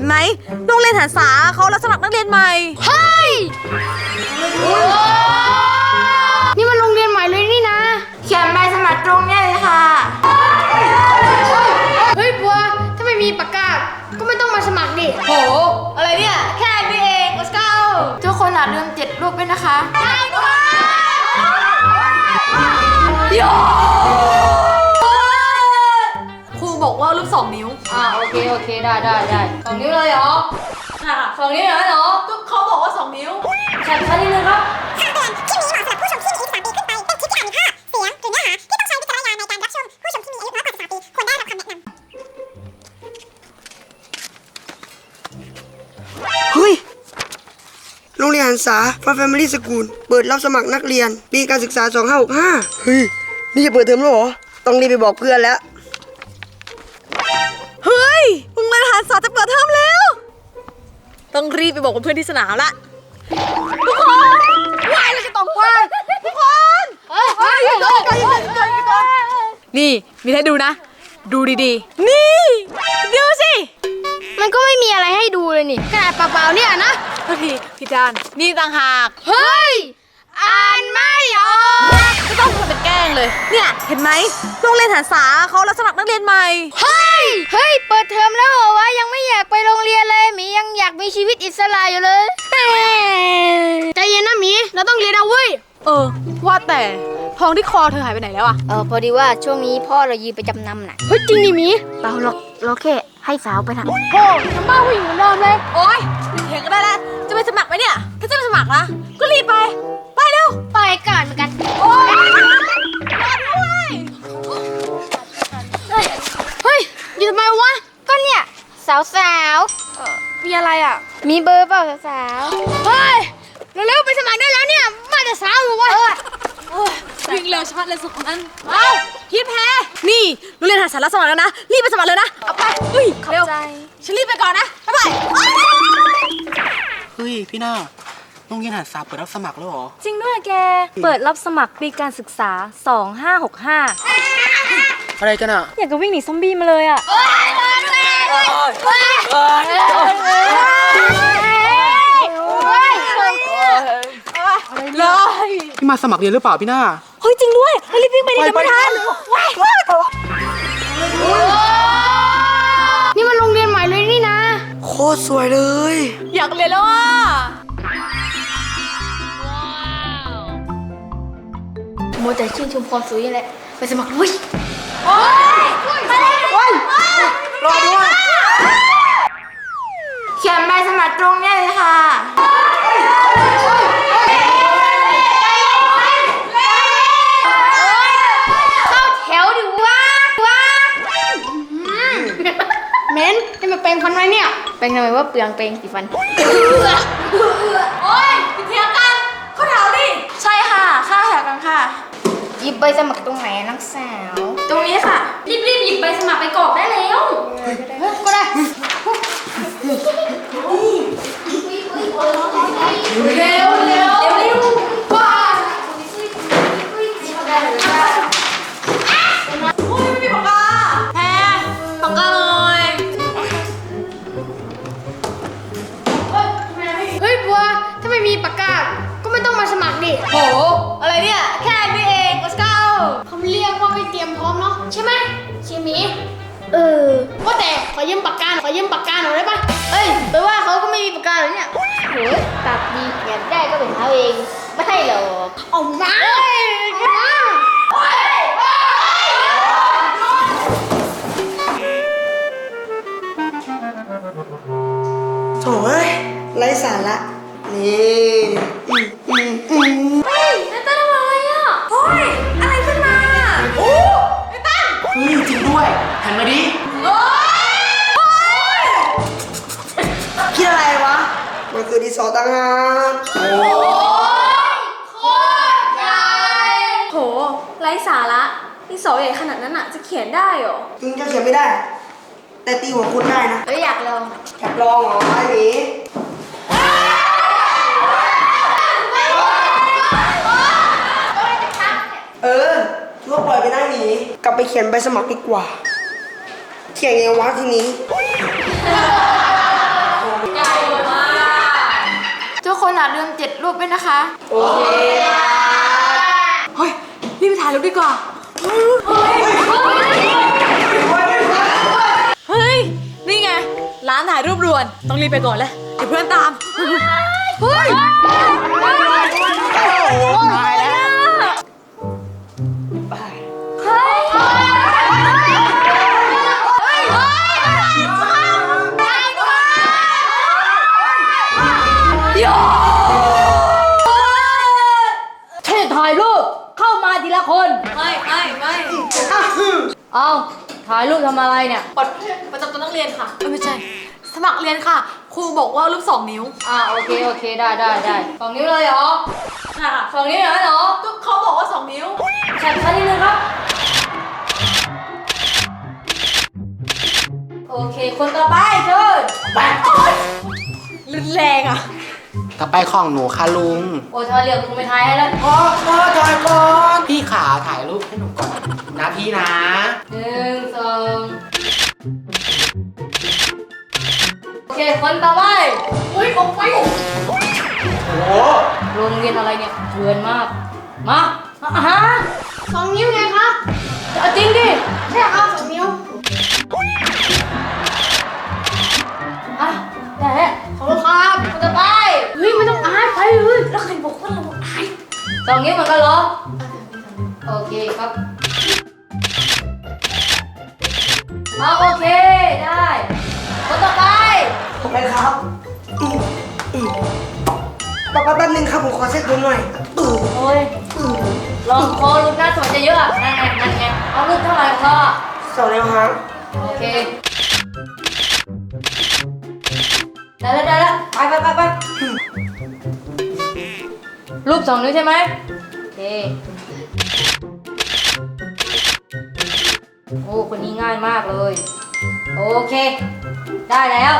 ห็นไหมโรงเรียนหันษาเขารับสมัครนักเรียนใหม่ เฮ้ย นี่มันโรงเรียนใหม่เลยนี่นะ เขียนใบสมัครตรงเนี้ยเลยค่ะ เฮ้ยบัว ถ้าไม่มีปากกา ก็ไม่ต้องมาสมัครดิ โห อะไรเนี่ย แค่นี้เอง let's go ทุกคนอย่าลืมเจ็ดรูปด้วยนะคะโยครูบอกว่ารูปสองนิ้ว อ่าโอเค โอเค ได้ได้ได้ สองนิ้วเลยเหรอค่ะสองนิ้วเหรอเหรอก็เขาบอกว่าสองนิ้วแข่งขันนิดนึงครับคำเตือนคลิปนี้เหมาะสำหรับผู้ชมที่มีอายุ13ปีขึ้นไปเป็นคลิปที่อาจมีภาพเสียงหรือเนื้อหาที่ต้องใช้วิจารณญาณในการรับชม ผู้ชมที่มีอายุน้อยกว่า13ปีควรได้รับคำแนะนำเฮ้ย โรงเรียนหันษาฟ้าแฟมิลี่สกูล เปิดรับสมัครนักเรียน ปีการศึกษา 2565 เฮ้ย นี่จะเปิดเทอมแล้วเหรอ ต้องรีบไปบอกเพื่อนแล้ว ต้องรีบไปบอกเพื่อนๆที่สนามละทุกคนวายเลยจะตกว่าทุกคนเฮ้ยเฮ้ยเฮ้ยเฮ้ยนี่มีให้ดูนะ ดูดีๆ นี่ ดูสิ มันก็ไม่มีอะไรให้ดูเลยนี่ขนาดเปล่าๆเนี่ยนะโทษทีพี่จานนี่ต่างหากเฮ้ยอ่านไม่ออกไม่ต้องทำเป็นแกล้งเลย เนี่ยเห็นไหมโรงเรียนหันษาเขารับสมัครนักเรียนใหม่ เฮ้ย เฮ้ย เปิดเทอมแล้ว แต่ทองที่คอเธอหายไปไหนแล้วอะเออพอดีว่าช่วงนี้พ่อเรายืมไปจำนำน่ะเฮ้ยจริงดิหมีเปล่าหรอกเราแค่ให้สาวไปทำโอ้ทำบ้าผู้หญิงเหมือนเดิมเลย โอ๊ยเถียงกันได้แล้วจะไปสมัครไหมเนี่ย ถ้าจะไปสมัครนะก็รีบไป ไปเร็ว ไปก่อนเหมือนกัน โอ๊ยรอด้วยเฮ้ยเฮ้ยอยู่ทำไมวะ ก็เนี่ยสาวสาวมีอะไรอะ มีเบอร์เปล่าสาวๆเฮ้ย เร็วๆไปสมัครได้แล้วเนี่ย มาแต่สาวอยู่วะโอ๊ย วิ่งเร็วชะมัดเลยสุดนั้นเอ้าคิดแพ้นี่โรงเรียนหาสาระสมัครแล้วนะ รีบไปสมัครเลยนะ เอาไปเฮ้ยเร็วฉันรีบไปก่อนนะบ๊ายบายเฮ้ยพี่หน้าโรงเรียนหันษาเปิดรับสมัครแล้วเหรอ จริงด้วยแก เปิดรับสมัครปีการศึกษา 2565 อะไรกันอะ อยากจะวิ่งหนีซอมบี้มาเลยอะเลยพี่มาสมัครเรียนหรือเปล่าพี่หน้าเฮ้ย จริงด้วยรีบวิ่งไปดิจะไม่ทันนี่มันโรงเรียนใหม่เลยนี่นะ โคตรสวยเลย อยากเรียนแล้วอะโมวแต่ชื่นชมความสวยนี่แหละไปสมัครเว้ยรอด้วยเขียนใบสมัครตรงเนี้ยเลยค่ะ แปรงฟันไว้เนี่ย แปรงทำไมว่าเปลืองแปรงสีฟัน โอ๊ยเถียงกันเขาถามดิ ใช่ค่ะ ค่าแถวกันค่ะ หยิบใบสมัครตรงไหนอะนักสาว ตรงนี้ค่ะ รีบๆหยิบใบสมัครไปกรอกได้แล้ว ก็ได้ เร็วเร็วเร็วว้ อยขอยืมปากกาหน่อยได้ปะเอ้ยแปลว่าเขาก็ไม่มีปากกาเลยเนี่ยโหยปากดีอยากได้ก็ไปหาเอง ไม่ให้หรอกเอามาเอามาโถ่เอ้ยไร้สาระนี่อืมอืมอืมเฮ้ยอะไรขึ้นมา โอ้ไอ้ตั้งเฮ้ยจริงด้วยหันมาดิ ต่างหากโอ้โหไร้สาระนี่สอใหญ่ขนาดนั้นอะจะเขียนได้เหรอถึงจะเขียนไม่ได้ แต่ตีหัวคุณได้นะเอ้ยอยากลองอยากลองเหรอไอ้หมีเออคิดว่าปล่อยไปได้หนีกลับไปเขียนใบสมัครดีกว่า เขียนไงวะทีนี้ ลืมเจ็ดรูปด้วยนะคะเฮ้ยรีบไปถ่ายรูปดีกว่า เฮ้ย นี่ไง ร้านถ่ายรูปด่วน ต้องรีบไปก่อนเลยเดี๋ยวเพื่อนตาม เฮ้ยฉัน คนไม่ไม่ไม่เอาถ่ายรูปทำอะไรเนี่ยบัตรประจำตัวนักเรียนค่ะเอ้ยไม่ใช่ สมัครเรียนค่ะ ครูบอกว่ารูปสองนิ้วอ่าโอเคโอเคได้ได้ได้สองนิ้วเลยเหรอค่ะสองนิ้วเหรอเหรอก็เขาบอกว่าสองนิ้วแข่งขันนิดนึงครับ โอเคคนต่อไปเชิญรุนแรงอะ ต่อไปของหนูค่ะลุง โอ้ทำไมเรียกมึงไปถ่ายให้แล้วพ่อพ่อถ่ายก่อนพี่ขาถ่ายรูปให้หนูก่อนนะพี่นะ หนึ่งสองโอเคคนต่อไปอุ้ยออกไปโอ้โหโรงเรียนอะไรเนี่ยเถื่อนมาก มาอะฮะสองนิ้วไงครับเอาจริงดิ ใช่ครับ ยไปเลยแล้วใครบอกว่าเราอายสองนิ้วเหมือนกันเหรอ โอเคครับเอาโอเคได้คนต่อไปไปครับอืมอืมต่อไปแป๊บนึงครับผมขอเช็คดูหน่อยอือโอ้ยลองคอรูปหน้าสวยจะเยอะอะนั่นไงนั่นไงเอารูปเท่าไหร่ของเราอะสองแล้วครับโอเค ได้แล้วได้แล้วไปไปไปไป รูปสองนิ้วใช่ไหมโอเคโอ้คนนี้ง่ายมากเลย โอเค ได้แล้ว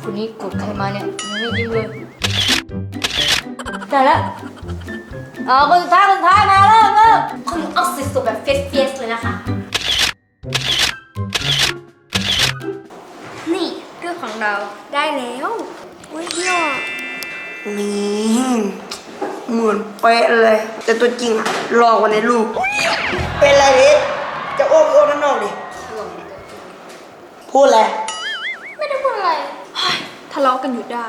คนนี้กดใครมาเนี่ยยังไม่ยิ้มเลยได้แล้วเอาคนสุดท้ายคนท้ายมาเริ่มเริ่มคนเอาสวยๆแบบเฟียสเลยนะคะ นี่เรื่องของเราได้แล้วอุ้ยยอด นี่เหมือนเป๊ะเลย แต่ตัวจริงอะหลอกกว่าในรูปเป็นไรดิจะอ้วกอ้วกด้านนอกดิพูดอะไรไม่ได้พูดอะไรทะเลาะกันอยู่ได้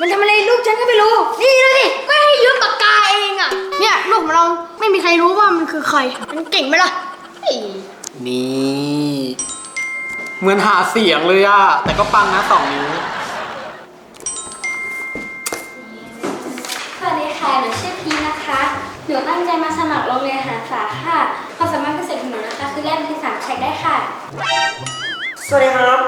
มันทำอะไรลูกฉันก็ไม่รู้ นี่ดูดิก็ให้ยืมปากกาเองอะ เนี่ยลูกของเราไม่มีใครรู้ว่ามันคือใคร มันเก่งไหมล่ะเฮ้ยนี่ เหมือนหาเสียงเลยอะแต่ก็ปังนะสองนิ้วสวัสดีค่ะ หนูชื่อพีนะคะ หนูตั้งใจมาสมัครโรงเรียนหาสาค่ะความสามารถพิเศษของหนูนะคะ คือเล่นที่สามเช็คได้ค่ะ สวัสดีครับ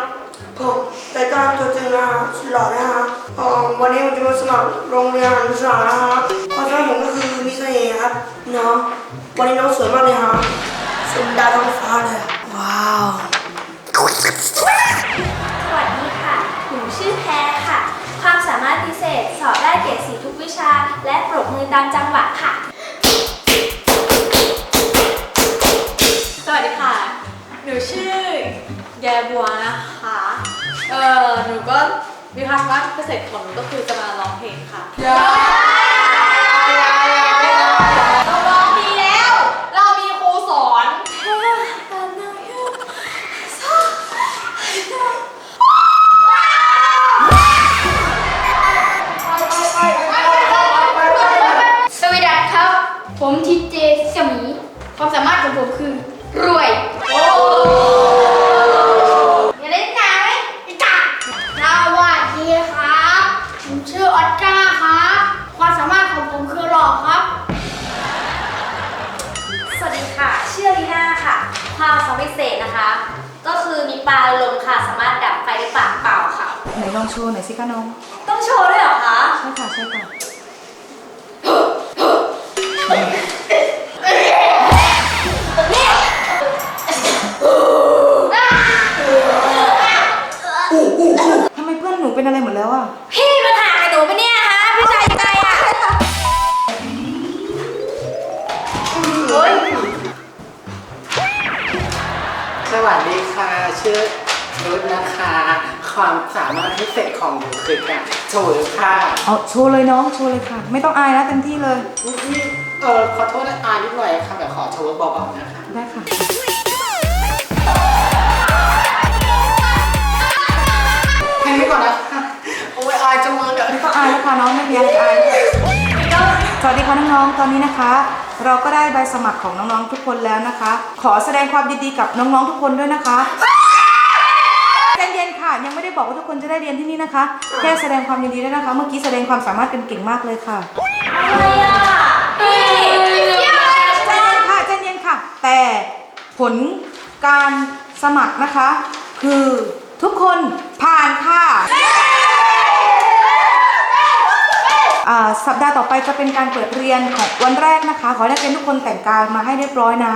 ผมรายการตัวจริงนะครับหล่อนะครับเอ่อวันนี้ผมจะมาสมัครโรงเรียนศึกษานะครับความสามารถผมก็คือมีเสน่ห์ครับน้องวันนี้น้องสวยมากเลยครับสุดดาวท้องฟ้าเลยว้า และปรบมือตามจังหวะค่ะ สวัสดีค่ะ หนูชื่อแยบัวนะคะ เออหนูก็มีความสามารถพิเศษของหนูก็คือจะมาร้องเพลงค่ะ ความสามารถของผมคือ รวยอย่าเล่นหนาไหมไอ้กาสวัสดีครับ ผมชื่อออสการ์ครับ ความสามารถของผมคือหล่อครับ สวัสดีค่ะ ชื่อลีน่าค่ะความสามารถพิเศษนะคะ ก็คือมีปลาลมค่ะ สามารถดับไฟได้ปากเปล่าค่ะ ไหนลองโชว์หน่อยสิคะน้อง ต้องโชว์ด้วยเหรอคะ ใช่ค่ะ ใช่ค่ะ เพื่อนหนูเป็นอะไรหมดแล้วอะพี่มาถ่ายกับหนูปะเนี่ยฮะพี่ชายยังไงอะสวัสดีค่ะ ชื่อรุดนะคะ ความสามารถพิเศษของหนูคือการโชว์ค่ะเอาโชว์เลยน้องโชว์เลยค่ะ ไม่ต้องอายนะเต็มที่เลย นี่เออขอโทษนะอายนิดหน่อยค่ะแต่ขอโชว์เบาๆนะคะ ได้ค่ะแค่นี้ก่อนนะ น้องไม่มีอะไรอายสวัสดีค่ะน้องๆ ตอนนี้นะคะ เราก็ได้ใบสมัครของน้องๆทุกคนแล้วนะคะ ขอแสดงความยินดีกับน้องๆทุกคนด้วยนะคะใจเย็นค่ะ ยังไม่ได้บอกว่าทุกคนจะได้เรียนที่นี่นะคะ แค่แสดงความยินดีด้วยนะคะ เมื่อกี้แสดงความสามารถกันเก่งมากเลยค่ะอะไรอะนี่ใจเย็นค่ะใจเย็นค่ะ แต่ผลการสมัครนะคะ คือทุกคนผ่านค่ะ สัปดาห์ต่อไปจะเป็นการเปิดเรียนของวันแรกนะคะ ขอให้นักเรียนทุกคนแต่งกายมาให้เรียบร้อยนะ